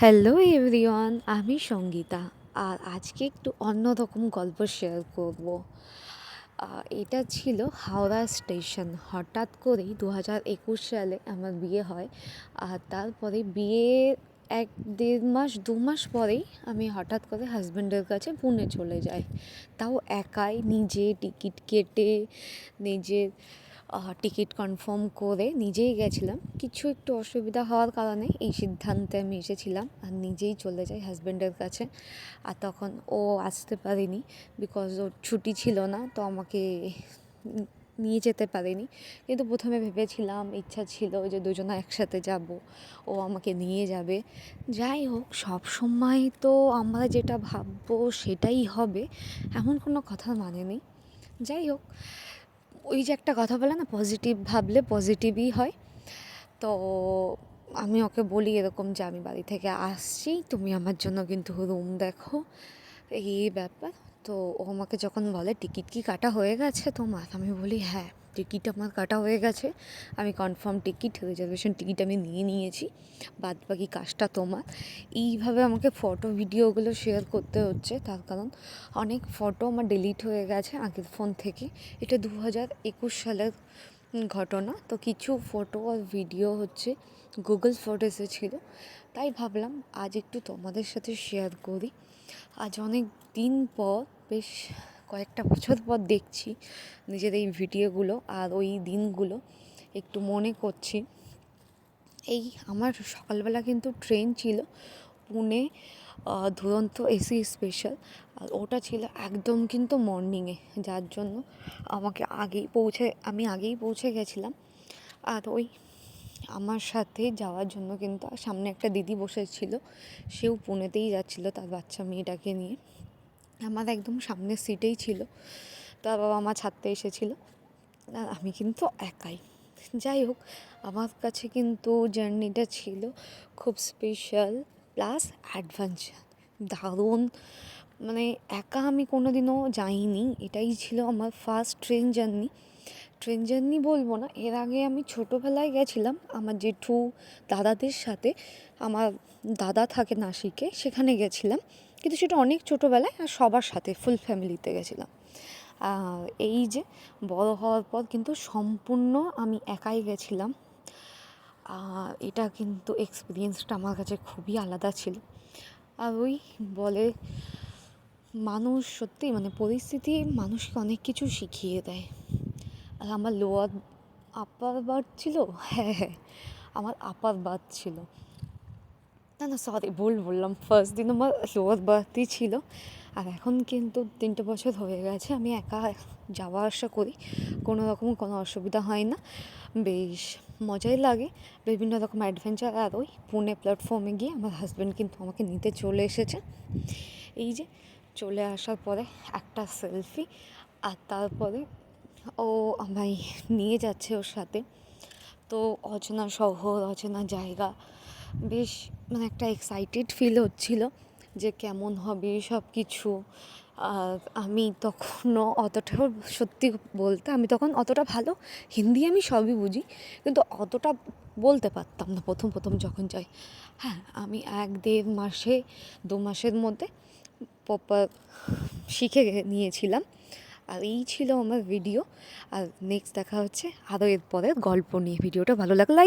Hello everyone, আমি সঙ্গীতা। আর আজকে একটু অন্যরকম গল্প শেয়ার করব। এটা ছিল হাওড়া স্টেশন হঠাৎ করেই দু হাজার একুশ সালে আমার বিয়ে হয়। আর তারপরে বিয়ের এক দেড় মাস, দু মাস পরেই আমি হঠাৎ করে হাজব্যান্ডের কাছে পুনে চলে যাই। তাও একাই নিজে টিকিট কেটে, নিজের টিকিট কনফার্ম করে নিজেই গেছিলাম। কিছু একটু অসুবিধা হওয়ার কারণে এই সিদ্ধান্তে আমি এসেছিলাম আর নিজেই চলে যাই হাজব্যান্ডের কাছে। আর তখন ও আসতে পারেনি বিকজ ওর ছুটি ছিল না, তো আমাকে নিয়ে যেতে পারেনি। কিন্তু প্রথমে ভেবেছিলাম, ইচ্ছা ছিল যে দুজনে একসাথে যাব, ও আমাকে নিয়ে যাবে। যাই হোক, সব সময় তো আমরা যেটা ভাববো সেটাই হবে, এমন কোনো কথা মানে নেই। যাই হোক ওই যে একটা কথা বলে না পজিটিভ ভাবলে পজিটিভই হয়। তো আমি ওকে বলি এরকম যে, আমি বাড়ি থেকে আসছি, তুমি আমার জন্য কিন্তু রুম দেখো। এই ব্যাপার। তো ও আমাকে যখন বলে, টিকিট কি কাটা হয়ে গেছে তোমার? আমি বলি হ্যাঁ টিকিট আমার কাটা হয়ে গেছে। আমি কনফার্ম টিকিট রিজার্ভেশন টিকিট আমি নিয়ে নিয়েছি। বাদ বাকি কাজটা তোমার। এইভাবে আমাকে ফটো ভিডিওগুলো শেয়ার করতে হচ্ছে। তার কারণ অনেক ফটো আমার ডিলিট হয়ে গেছে আগের ফোন থেকে। এটা দু হাজার একুশ সালের ঘটনা। তো কিছু ফটো আর ভিডিও হচ্ছে গুগল ফটোসে ছিল। তাই ভাবলাম আজ একটু তোমাদের সাথে শেয়ার করি। আজ অনেক দিন পর, বেশ কয়েকটা বছর পর দেখছি নিজের এই ভিডিওগুলো আর ওই দিনগুলো একটু মনে করছি। এই আমার সকালবেলা কিন্তু ট্রেন ছিল। পুনে দুরন্ত এসি স্পেশাল আর ওটা ছিল একদম কিন্তু মর্নিংয়ে যার জন্য আমাকে আগেই পৌঁছে, আমি আগেই পৌঁছে গেছিলাম। আর ওই আমার সাথে যাওয়ার জন্য কিন্তু সামনে একটা দিদি বসেছিল, সেও পুনেতেই যাচ্ছিল তার বাচ্চা মেয়েটাকে নিয়ে। আমার একদম সামনের সিটেই ছিল, তার বাবা মা ছাড়তে এসেছিল, আর আমি কিন্তু একাই। যাই হোক, আমার কাছে কিন্তু জার্নিটা ছিল খুব স্পেশাল প্লাস অ্যাডভেঞ্চার। দারুণ। মানে একা আমি কোনো দিনও যাইনি, এটাই ছিল আমার first train journey train journey বলব না, এর আগে আমি ছোটোবেলায় গেছিলাম আমার জেঠু দাদাদের সাথে, আমার দাদা থাকে নাসিকে, সেখানে গেছিলাম। কিন্তু সেটা অনেক ছোটোবেলায় আর সবার সাথে ফুল ফ্যামিলিতে গেছিলাম। এই যে বড় হওয়ার পর কিন্তু সম্পূর্ণ আমি একাই গেছিলাম। এটা কিন্তু এক্সপিরিয়েন্সটা আমার কাছে খুবই আলাদা ছিল। আর ওই বলে মানুষ সত্যি মানে পরিস্থিতি মানুষকে অনেক কিছু শিখিয়ে দেয়। আর আমার লোয়ার আপার বার্থ ছিল? হ্যাঁ হ্যাঁ আমার আপার বার্থ ছিল। না না সরি ভুল বললাম। ফার্স্ট দিন আমার লোয়ার বার্থই ছিল। আর এখন কিন্তু তিনটে বছর হয়ে গেছে, আমি একা যাওয়া আসা করি। কোনো রকম কোনো অসুবিধা হয় না। বেশ। মজাই লাগে। বিভিন্ন রকম অ্যাডভেঞ্চার আর ওই পুনে প্ল্যাটফর্মে গিয়ে আমার হাজব্যান্ড কিন্তু আমাকে নিতে চলে এসেছে। এই যে চলে আসার পরে একটা সেলফি আর তারপরে ও আমায় নিয়ে যাচ্ছে ওর সাথে। তো অচেনা শহর, অচেনা জায়গা, বেশ মানে একটা এক্সাইটেড ফিল হচ্ছিল যে কেমন হবে সব কিছু আমি তখনও অতটাও সত্যি বলতে, আমি তখন অতটা ভালো, হিন্দি আমি সবই বুঝি, কিন্তু অতটা বলতে পারতাম না প্রথম প্রথম যখন যাই। হ্যাঁ আমি এক দেড় মাসে, দু মাসের মধ্যে প্রপার শিখে নিয়েছিলাম। আর এই ছিল আমার ভিডিও আর নেক্সট দেখা হচ্ছে আরও এর পরের গল্প নিয়ে। ভিডিওটা ভালো লাগলে